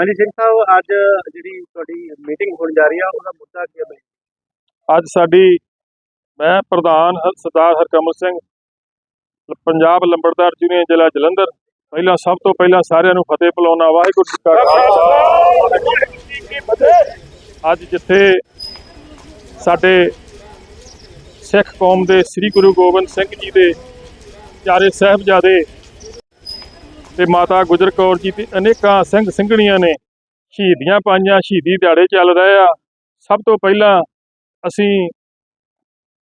ਹਾਂਜੀ ਸਿੰਘ ਸਾਹਿਬ ਅੱਜ ਜਿਹੜੀ ਤੁਹਾਡੀ ਮੀਟਿੰਗ ਹੋਣ ਜਾ ਰਹੀ ਆ, ਉਹਦਾ ਮੁੱਦਾ ਕੀ ਹੈ ਬਈ? ਅੱਜ ਸਾਡੀ, ਮੈਂ ਪ੍ਰਧਾਨ ਸਰਦਾਰ ਹਰਕਮਲ ਸਿੰਘ ਪੰਜਾਬ ਲੰਬੜਦਾਰ ਯੂਨੀਅਨ ਜ਼ਿਲ੍ਹਾ ਜਲੰਧਰ, ਪਹਿਲਾਂ ਸਭ ਤੋਂ ਪਹਿਲਾਂ ਸਾਰਿਆਂ ਨੂੰ ਫਤਿਹ ਪਲਾਉਣਾ ਵਾਹਿਗੁਰੂ ਜੀ ਕਾ ਖਾਲਸਾ। ਅੱਜ ਜਿੱਥੇ ਸਾਡੇ ਸਿੱਖ ਕੌਮ ਦੇ ਸ੍ਰੀ ਗੁਰੂ ਗੋਬਿੰਦ ਸਿੰਘ ਜੀ ਦੇ ਚਾਰੇ ਸਾਹਿਬਜ਼ਾਦੇ ਤੇ ਮਾਤਾ ਗੁਜਰ ਕੌਰ ਜੀ ਤੇ ਅਨੇਕਾਂ ਸਿੰਘ ਸਿੰਘਣੀਆਂ ਨੇ ਸ਼ਹੀਦੀਆਂ ਪਾਈਆਂ, ਸ਼ਹੀਦੀ ਦਿਹਾੜੇ ਚੱਲ ਰਹੇ ਆ। ਸਭ ਤੋਂ ਪਹਿਲਾਂ ਅਸੀਂ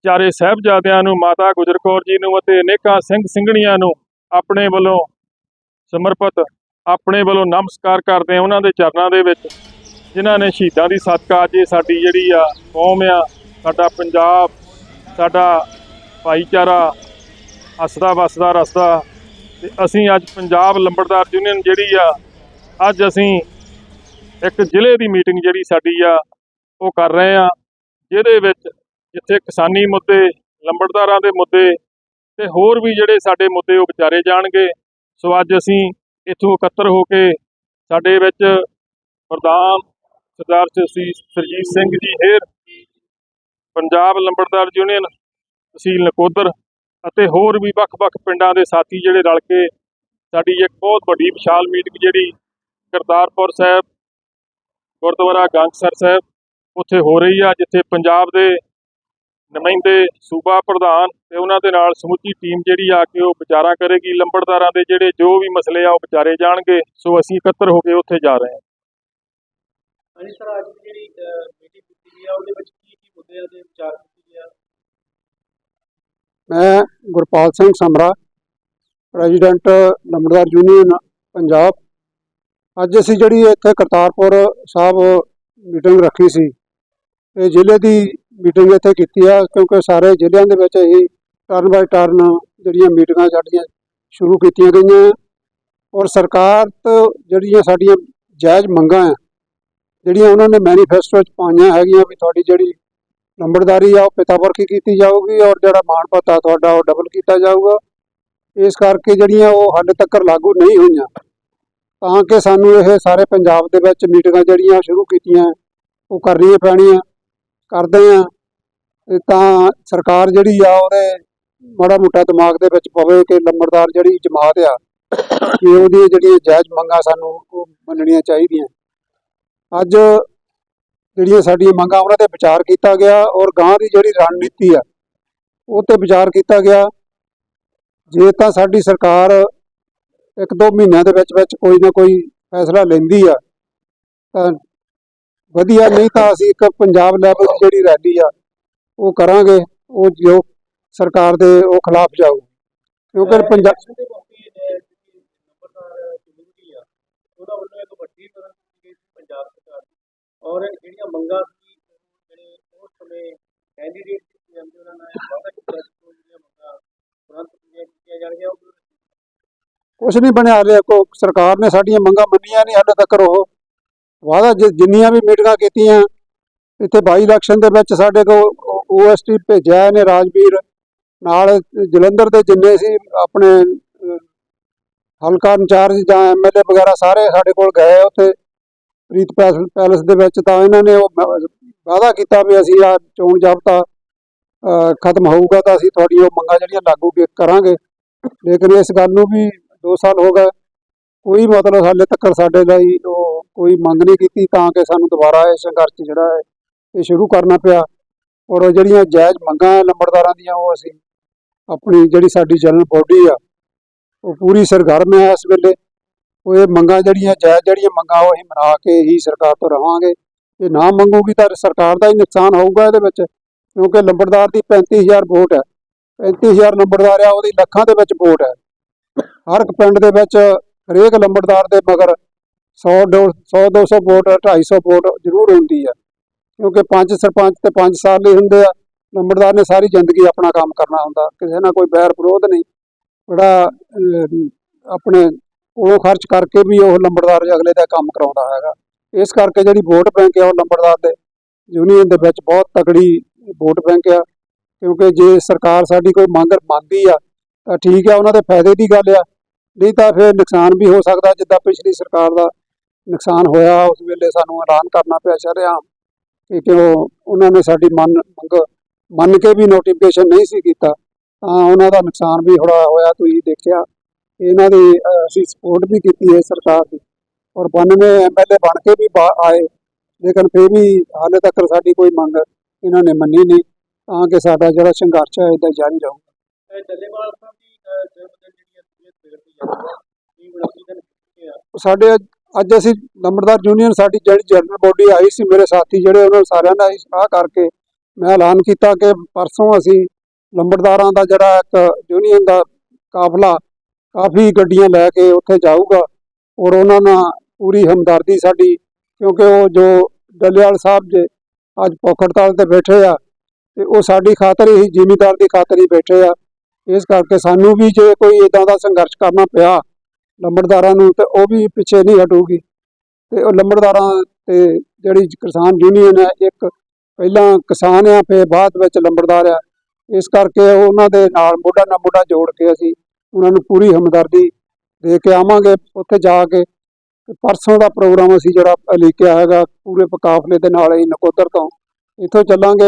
ਚਾਰੇ ਸਾਹਿਬਜ਼ਾਦਿਆਂ ਨੂੰ, ਮਾਤਾ ਗੁਜਰ ਕੌਰ ਜੀ ਨੂੰ ਅਤੇ ਅਨੇਕਾਂ ਸਿੰਘ ਸਿੰਘਣੀਆਂ ਨੂੰ ਆਪਣੇ ਵੱਲੋਂ ਸਮਰਪਿਤ, ਆਪਣੇ ਵੱਲੋਂ ਨਮਸਕਾਰ ਕਰਦੇ ਹਾਂ ਉਹਨਾਂ ਦੇ ਚਰਨਾਂ ਦੇ ਵਿੱਚ, ਜਿਨ੍ਹਾਂ ਨੇ ਸ਼ਹੀਦਾਂ ਦੀ ਸਦਕਾ ਅੱਜ ਸਾਡੀ ਜਿਹੜੀ ਆ ਕੌਮ ਆ, ਸਾਡਾ ਪੰਜਾਬ, ਸਾਡਾ ਭਾਈਚਾਰਾ ਹੱਸਦਾ ਵਸਦਾ, ਰਸਦਾ ਤੇ ਅਸੀਂ ਅੱਜ ਪੰਜਾਬ ਲੰਬੜਦਾਰ ਯੂਨੀਅਨ ਜਿਹੜੀ ਆ, ਅੱਜ ਅਸੀਂ ਇੱਕ ਜ਼ਿਲ੍ਹੇ ਦੀ ਮੀਟਿੰਗ ਜਿਹੜੀ ਸਾਡੀ ਆ, ਉਹ ਕਰ ਰਹੇ ਆ, ਜਿਹਦੇ ਵਿੱਚ ਜਿੱਥੇ ਕਿਸਾਨੀ ਮੁੱਦੇ, ਲੰਬੜਦਾਰਾਂ ਦੇ ਮੁੱਦੇ ਤੇ ਹੋਰ ਵੀ ਜਿਹੜੇ ਸਾਡੇ ਮੁੱਦੇ ਉਹ ਵਿਚਾਰੇ ਜਾਣਗੇ। ਸੋ ਅੱਜ ਅਸੀਂ ਇੱਥੋਂ ਇਕੱਤਰ ਹੋ ਕੇ ਸਾਡੇ ਵਿੱਚ ਪ੍ਰਧਾਨ ਸਰਦਾਰ ਸੀ ਸਰਜੀਤ ਸਿੰਘ ਜੀ ਹੇਰ, ਪੰਜਾਬ ਲੰਬੜਦਾਰ ਯੂਨੀਅਨ, ਤਹਿਸੀਲ ਨਕੋਦਰ ਅਤੇ ਹੋਰ ਵੀ ਵੱਖ-ਵੱਖ ਪਿੰਡਾਂ ਦੇ ਸਾਥੀ ਜਿਹੜੇ ਰਲ ਕੇ ਸਾਡੀ ਇੱਕ ਬਹੁਤ ਵੱਡੀ ਵਿਸ਼ਾਲ ਮੀਟਿੰਗ ਜਿਹੜੀ ਕਰਤਾਰਪੁਰ ਸਾਹਿਬ, ਗੁਰਦੁਆਰਾ ਗੰਗਸਰ ਸਾਹਿਬ ਉੱਥੇ ਹੋ ਰਹੀ ਆ, ਜਿੱਥੇ ਪੰਜਾਬ ਦੇ ਨੁਮਾਇੰਦੇ ਸੂਬਾ ਪ੍ਰਧਾਨ ਤੇ ਉਹਨਾਂ ਦੇ ਨਾਲ ਸਮੁੱਚੀ ਟੀਮ ਜਿਹੜੀ ਆ ਕੇ ਉਹ ਵਿਚਾਰਾਂ ਕਰੇਗੀ, ਲੰਬੜਦਾਰਾਂ ਦੇ ਜਿਹੜੇ ਜੋ ਵੀ ਮਸਲੇ ਆ ਉਹ ਵਿਚਾਰੇ ਜਾਣਗੇ, ਸੋ ਅਸੀਂ ਇਕੱਤਰ ਹੋ ਕੇ ਉੱਥੇ ਜਾ ਰਹੇ ਹਾਂ। ਹਾਂਜੀ ਸਰ, ਅੱਜ ਜਿਹੜੀ ਮੀਟਿੰਗ ਕੀਤੀ ਗਈ ਆ, ਉਹਦੇ ਵਿੱਚ ਕੀ ਕੀ ਮੁੱਦਿਆਂ ਦੇ ਵਿਚਾਰ ਮੈਂ ਗੁਰਪਾਲ ਸਿੰਘ ਸਮਰਾ ਪ੍ਰੈਜ਼ੀਡੈਂਟ ਲੰਬੜਦਾਰ ਯੂਨੀਅਨ, ਪੰਜਾਬ। ਅੱਜ ਅਸੀਂ ਜਿਹੜੀ ਇੱਥੇ ਕਰਤਾਰਪੁਰ ਸਾਹਿਬ ਮੀਟਿੰਗ ਰੱਖੀ ਸੀ, ਇਹ ਜ਼ਿਲ੍ਹੇ ਦੀ ਮੀਟਿੰਗ ਇੱਥੇ ਕੀਤੀ ਆ, ਕਿਉਂਕਿ ਸਾਰੇ ਜ਼ਿਲ੍ਹਿਆਂ ਦੇ ਵਿੱਚ ਇਹ ਟਰਨ ਬਾਈ ਟਰਨ ਜਿਹੜੀਆਂ ਮੀਟਿੰਗਾਂ ਸਾਡੀਆਂ ਸ਼ੁਰੂ ਕੀਤੀਆਂ ਗਈਆਂ। ਔਰ ਸਰਕਾਰ ਤੋਂ ਜਿਹੜੀਆਂ ਸਾਡੀਆਂ ਜਾਇਜ਼ ਮੰਗਾਂ ਆ, ਜਿਹੜੀਆਂ ਉਹਨਾਂ ਨੇ ਮੈਨੀਫੈਸਟੋ 'ਚ ਪਾਈਆਂ ਹੈਗੀਆਂ ਵੀ ਤੁਹਾਡੀ ਜਿਹੜੀ ਨੰਬਰਦਾਰੀ ਆ, ਉਹ ਪਿਤਾ ਵਰਗੀ ਕੀਤੀ ਜਾਊਗੀ ਔਰ ਜਿਹੜਾ ਮਾਣ ਭੱਤਾ ਤੁਹਾਡਾ ਉਹ ਡਬਲ ਕੀਤਾ ਜਾਊਗਾ। ਇਸ ਕਰਕੇ ਜਿਹੜੀਆਂ ਉਹ ਹਾਲੇ ਤੱਕ ਲਾਗੂ ਨਹੀਂ ਹੋਈਆਂ। ਤਾਂ ਕਿ ਸਾਨੂੰ ਇਹ ਸਾਰੇ ਪੰਜਾਬ ਦੇ ਵਿੱਚ ਮੀਟਿੰਗਾਂ ਜਿਹੜੀਆਂ ਸ਼ੁਰੂ ਕੀਤੀਆਂ, ਉਹ ਕਰਨੀਆਂ ਪੈਣੀਆਂ, ਕਰਦੇ ਆ ਤਾਂ ਸਰਕਾਰ ਜਿਹੜੀ ਆ, ਉਹਦੇ ਮਾੜਾ ਮੋਟਾ ਦਿਮਾਗ ਦੇ ਵਿੱਚ ਪਵੇ ਕਿ ਲੰਬੜਦਾਰ ਜਿਹੜੀ ਜਮਾਤ ਆ, ਕਿ ਉਹਦੀ ਜਿਹੜੀਆਂ ਜਾਇਜ਼ ਮੰਗਾਂ ਸਾਨੂੰ ਉਹ ਮੰਨਣੀਆਂ ਚਾਹੀਦੀਆਂ। ਅੱਜ ਜਿਹੜੀਆਂ ਸਾਡੀਆਂ ਮੰਗਾਂ ਉਹਨਾਂ ਤੇ ਵਿਚਾਰ ਕੀਤਾ ਗਿਆ ਔਰ ਗਾਂ ਦੀ ਜਿਹੜੀ ਰਣਨੀਤੀ ਆ ਉਹ ਤੇ ਵਿਚਾਰ ਕੀਤਾ ਗਿਆ। ਜੇ ਤਾਂ ਸਾਡੀ ਸਰਕਾਰ ਇੱਕ ਦੋ ਮਹੀਨਿਆਂ ਦੇ ਵਿੱਚ ਵਿੱਚ ਕੋਈ ਨਾ ਕੋਈ ਫੈਸਲਾ ਲੈਂਦੀ ਆ ਤਾਂ ਵਧੀਆ ਨਹੀਂ ਤਾਂ ਅਸੀਂ ਇੱਕ ਪੰਜਾਬ ਲੈਵਲ ਦੀ ਜਿਹੜੀ ਰੈਲੀ ਆ ਉਹ ਕਰਾਂਗੇ ਉਹ ਜੋ ਸਰਕਾਰ ਦੇ ਉਹ ਖਿਲਾਫ ਜਾਊ ਕਿਉਂਕਿ ਪੰਜਾਬ ਇਲੈਕਸ਼ਨ ਦੇ ਮੌਕੇ ਅਹ, ਜਿਹੜੀ ਨੰਬਰਦਾਰ ਕਮਿਊਨਿਟੀ ਆ ਉਹਦਾ ਵੱਲੋਂ ਇੱਕ ਵੱਡੀ ਤਰ੍ਹਾਂ ਕੀਤੀ ਗਈ ਸੀ ਪੰਜਾਬ ਸਰਕਾਰ ਦੀ ਔਰ ਜਿਹੜੀਆਂ ਮੰਗਾਂ ਸੀ ਜਿਹੜੇ ਉਸ ਸਮੇਂ ਕੈਂਡੀਡੇਟ ਕੀਤੇ ਜਾਂਦੇ, ਉਹਨਾਂ ਨਾਲ ਵਾਅਦਾ ਕੀਤਾ ਸੀ ਕਿ ਜਿਹੜੀਆਂ ਮੰਗਾਂ ਤੁਰੰਤ ਪੂਰੀਆਂ ਕੀਤੀਆਂ ਜਾਣਗੀਆਂ, ਉਹ ਕੁਛ ਨਹੀਂ ਬਣਿਆ ਹਾਲੇ ਕੋ ਸਰਕਾਰ ਨੇ ਸਾਡੀਆਂ ਮੰਗਾਂ ਮੰਨੀਆਂ ਨਹੀਂ ਹਾਲੇ ਤੱਕ ਉਹ। ਵਾਅਦਾ ਜਿੰਨੀਆਂ ਵੀ ਮੀਟਿੰਗਾਂ ਕੀਤੀਆਂ, ਇੱਥੇ ਬਾਈ ਇਲੈਕਸ਼ਨ ਦੇ ਵਿੱਚ ਸਾਡੇ ਕੋ ਓਐਸਟੀ ਭੇਜਿਆ ਨੇ ਰਾਜਵੀਰ, ਨਾਲ ਜਲੰਧਰ ਦੇ ਜਿੰਨੇ ਸੀ, ਆਪਣੇ ਹਲਕਾ ਇੰਚਾਰਜ ਜਾਂ ਐਮਐਲਏ ਵਗੈਰਾ ਸਾਰੇ ਸਾਡੇ ਕੋਲ ਗਏ ਉੱਥੇ। ਪ੍ਰੀਤ ਪੈਸ- ਪੈਲਸ ਦੇ ਵਿੱਚ ਤਾਂ ਇਹਨਾਂ ਨੇ ਉਹ ਵਾਅਦਾ ਕੀਤਾ ਵੀ ਅਸੀਂ ਆ ਚੋਣ ਜਾਬਤਾ ਅਹ, ਖਤਮ ਹੋਊਗਾ ਤਾਂ ਅਸੀਂ ਤੁਹਾਡੀ ਉਹ ਮੰਗਾਂ ਜਿਹੜੀਆਂ ਲਾਗੂ ਕੀ- ਕਰਾਂਗੇ। ਲੇਕਿਨ ਇਸ ਗੱਲ ਨੂੰ ਵੀ 2 ਸਾਲ ਹੋ ਗਏ। ਕੋਈ ਮਤਲਬ ਹਾਲੇ ਤੱਕ ਸਾਡੇ ਲਈ ਉਹ ਕੋਈ ਮੰਗ ਨਹੀਂ ਕੀਤੀ ਤਾਂ ਕਿ ਸਾਨੂੰ ਦੁਬਾਰਾ ਇਹ ਸੰਘਰਸ਼ ਜਿਹੜਾ ਹੈ ਇਹ ਸ਼ੁਰੂ ਕਰਨਾ ਪਿਆ। ਔਰ ਉਹ ਜਿਹੜੀਆਂ ਜਾਇਜ਼ ਮੰਗਾਂ ਹੈ ਲੰਬੜਦਾਰਾਂ ਦੀਆਂ ਉਹ ਅਸੀਂ ਆਪਣੀ ਜਿਹੜੀ ਸਾਡੀ ਜਨਰਲ ਬੋਡੀ ਆ ਉਹ ਪੂਰੀ ਸਰਗਰਮ ਹੈ ਇਸ ਵੇਲੇ। ਉਹ ਇਹ ਮੰਗਾਂ ਜਿਹੜੀਆਂ, ਜਾਇਜ਼ ਜਿਹੜੀਆਂ ਮੰਗਾਂ, ਉਹ ਅਸੀਂ ਮਨਾ ਕੇ ਹੀ ਸਰਕਾਰ ਤੋਂ ਰਵਾਂਗੇ। ਜੇ ਨਾ ਮੰਗੂਗੀ ਤਾਂ ਸਰਕਾਰ ਦਾ ਹੀ ਨੁਕਸਾਨ ਹੋਊਗਾ ਇਹਦੇ ਵਿੱਚ, ਕਿਉਂਕਿ ਲੰਬੜਦਾਰ ਦੀ 35000 ਵੋਟ ਹੈ। 35000 ਲੰਬੜਦਾਰ ਆ, ਉਹਦੀ ਲੱਖਾਂ ਦੇ ਵਿੱਚ ਵੋਟ ਹੈ। ਹਰ ਇੱਕ ਪਿੰਡ ਦੇ ਵਿੱਚ ਹਰੇਕ ਲੰਬੜਦਾਰ ਦੇ ਮਗਰ 100 100 200 ਵੋਟ 250 ਵੋਟ ਜ਼ਰੂਰ ਹੁੰਦੀ ਹੈ। ਕਿਉਂਕਿ ਪੰਜ ਸਰਪੰਚ ਤੇ ਪੰਜ ਸਾਲ ਲਈ ਹੁੰਦੇ ਆ, ਲੰਬੜਦਾਰ ਨੇ ਸਾਰੀ ਜ਼ਿੰਦਗੀ ਆਪਣਾ ਕੰਮ ਕਰਨਾ ਹੁੰਦਾ। ਕਿਸੇ ਨਾਲ ਕੋਈ ਬੈਰ ਵਿਰੋਧ ਨਹੀਂ। ਬੜਾ ਆਪਣੇ ਉਹ ਖਰਚ ਕਰਕੇ ਵੀ ਉਹ ਲੰਬੜਦਾਰ ਅਗਲੇ ਦਾ ਕੰਮ ਕਰਾਉਂਦਾ ਹੈਗਾ। ਇਸ ਕਰਕੇ ਜਿਹੜੀ ਵੋਟ ਬੈਂਕ ਆ ਉਹ ਲੰਬੜਦਾਰ ਦੇ ਯੂਨੀਅਨ ਦੇ ਵਿੱਚ ਬਹੁਤ ਤਕੜੀ ਵੋਟ ਬੈਂਕ ਆ, ਕਿਉਂਕਿ ਜੇ ਸਰਕਾਰ ਸਾਡੀ ਕੋਈ ਮੰਗ ਮੰਨਦੀ ਆ, ਤਾਂ ਠੀਕ ਆ, ਉਹਨਾਂ ਦੇ ਫਾਇਦੇ ਦੀ ਗੱਲ ਆ। ਨਹੀਂ ਤਾਂ ਫਿਰ ਨੁਕਸਾਨ ਵੀ ਹੋ ਸਕਦਾ, ਜਿੱਦਾਂ ਪਿਛਲੀ ਸਰਕਾਰ ਦਾ ਨੁਕਸਾਨ ਹੋਇਆ, ਉਸ ਵੇਲੇ ਸਾਨੂੰ ਐਲਾਨ ਕਰਨਾ ਪਿਆ ਸ਼ਰੇਆਮ ਕਿ ਕਿਉਂ ਉਹਨਾਂ ਨੇ ਸਾਡੀ ਮੰਨ, ਮੰਗ ਮੰਨ ਕੇ ਵੀ ਨੋਟੀਫਿਕੇਸ਼ਨ ਨਹੀਂ ਸੀ ਕੀਤਾ, ਤਾਂ ਉਹਨਾਂ ਦਾ ਨੁਕਸਾਨ ਵੀ ਥੋੜ੍ਹਾ ਹੋਇਆ, ਤੁਸੀਂ ਦੇਖਿਆ। ਇਹਨਾਂ ਦੀ ਅਸੀਂ ਸਪੋਰਟ ਵੀ ਕੀਤੀ ਹੈ ਸਰਕਾਰ ਦੀ ਔਰ 92 ਐਮਐਲਏ ਬਣ ਕੇ ਵੀ ਆਏ। ਲੇਕਿਨ ਫਿਰ ਵੀ ਹਾਲੇ ਤੱਕ ਸਾਡੀ ਕੋਈ ਮੰਗ ਇਹਨਾਂ ਨੇ ਮੰਨੀ ਨਹੀਂ। ਤਾਂ ਕਿ ਸਾਡਾ ਜਿਹੜਾ ਸੰਘਰਸ਼ ਹੈ ਇਹਦਾ ਜਾਰੀ ਰਹੂਗਾ ਡੱਲੇਵਾਲ ਸਾਹਿਬ ਦੀ ਜਿਹੜੀ ਹੈ ਹੈ ਸਾਡੇ ਅੱਜ- ਅਸੀਂ ਲੰਬੜਦਾਰ ਯੂਨੀਅਨ ਸਾਡੀ ਜਿਹੜੀ ਜਨਰਲ ਬੋਡੀ ਆਈ ਸੀ ਮੇਰੇ ਸਾਥੀ ਜਿਹੜੇ ਉਹਨਾਂ ਸਾਰਿਆਂ ਨਾਲ ਸਲਾਹ ਕਰਕੇ ਮੈਂ ਐਲਾਨ ਕੀਤਾ ਕਿ ਪਰਸੋਂ ਅਸੀਂ ਲੰਬੜਦਾਰਾਂ ਦਾ ਜਿਹੜਾ ਇੱਕ ਯੂਨੀਅਨ ਦਾ ਕਾਫਲਾ ਕਾਫੀ ਗੱਡੀਆਂ ਲੈ ਕੇ ਉੱਥੇ ਜਾਊਗਾ ਔਰ ਉਹਨਾਂ ਨਾਲ ਪੂਰੀ ਹਮਦਰਦੀ ਸਾਡੀ, ਕਿਉਂਕਿ ਉਹ ਜੋ ਡੱਲੇਵਾਲ ਸਾਹਿਬ ਜੇ ਅੱਜ ਭੁੱਖ ਤੇ ਬੈਠੇ ਆ, ਤੇ ਉਹ ਸਾਡੀ ਖਾਤਰ ਹੀ ਜ਼ਿਮੀਦਾਰ ਦੀ ਖਾਤਰ ਹੀ ਬੈਠੇ ਆ। ਇਸ ਕਰਕੇ ਸਾਨੂੰ ਵੀ ਜੇ ਕੋਈ ਇਦਾਂ ਦਾ ਸੰਘਰਸ਼ ਕਰਨਾ ਪਿਆ ਲੰਬੜਦਾਰਾਂ ਨੂੰ, ਤੇ ਉਹ ਵੀ ਪਿੱਛੇ ਨਹੀਂ ਹਟੂਗੀ। ਤੇ ਉਹ ਲੰਬੜਦਾਰਾਂ ਤੇ ਜਿਹੜੀ ਕਿਸਾਨ ਯੂਨੀਅਨ ਹੈ, ਇੱਕ ਪਹਿਲਾਂ ਕਿਸਾਨ ਆ, ਫਿਰ ਬਾਅਦ ਵਿੱਚ ਲੰਬੜਦਾਰ ਆ। ਇਸ ਕਰਕੇ ਉਹਨਾਂ ਦੇ ਨਾਲ ਮੋਢਾ ਨਾਲ ਮੋਢਾ ਜੋੜ ਕੇ ਅਸੀਂ ਉਹਨਾਂ ਨੂੰ ਪੂਰੀ ਹਮਦਰਦੀ ਦੇ ਕੇ ਆਵਾਂਗੇ ਉੱਥੇ ਜਾ ਕੇ। ਪਰਸੋਂ ਦਾ ਪ੍ਰੋਗਰਾਮ ਅਸੀਂ ਜਿਹੜਾ ਲਿਖਿਆ ਹੈਗਾ ਪੂਰੇ ਕਾਫਲੇ ਦੇ ਨਾਲ ਹੀ ਨਕੋਦਰ ਤੋਂ। ਇੱਥੋਂ ਚੱਲਾਂਗੇ।